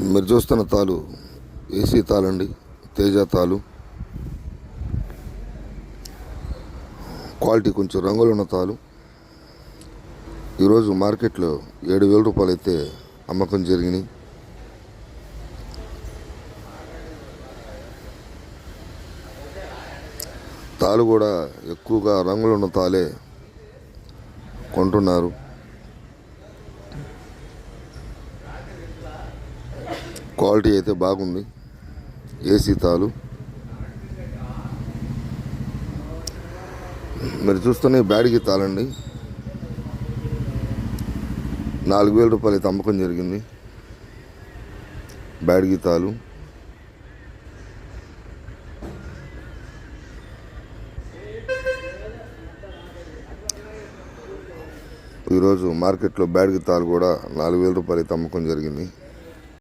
మీరు చూస్తున్న తాలు ఏసీ తాళండి తేజ తాలు. క్వాలిటీ కొంచెం రంగులు ఉన్న తాలు. ఈరోజు మార్కెట్లో ఏడు వేల రూపాయలు అయితే అమ్మకం జరిగినాయి. తాలు కూడా ఎక్కువగా రంగులు ఉన్న తాలే కొంటున్నారు. క్వాలిటీ అయితే బాగుంది. ఏసీ తాలు. మీరు చూస్తున్న బ్యాడ్కి తాళండి నాలుగు వేల రూపాయలు అయితే అమ్మకం జరిగింది. బ్యాడ్కి తాలు. ఈరోజు మార్కెట్లో బ్యాడ్కి తాలు కూడా నాలుగు వేల రూపాయలు అయితే అమ్మకం జరిగింది.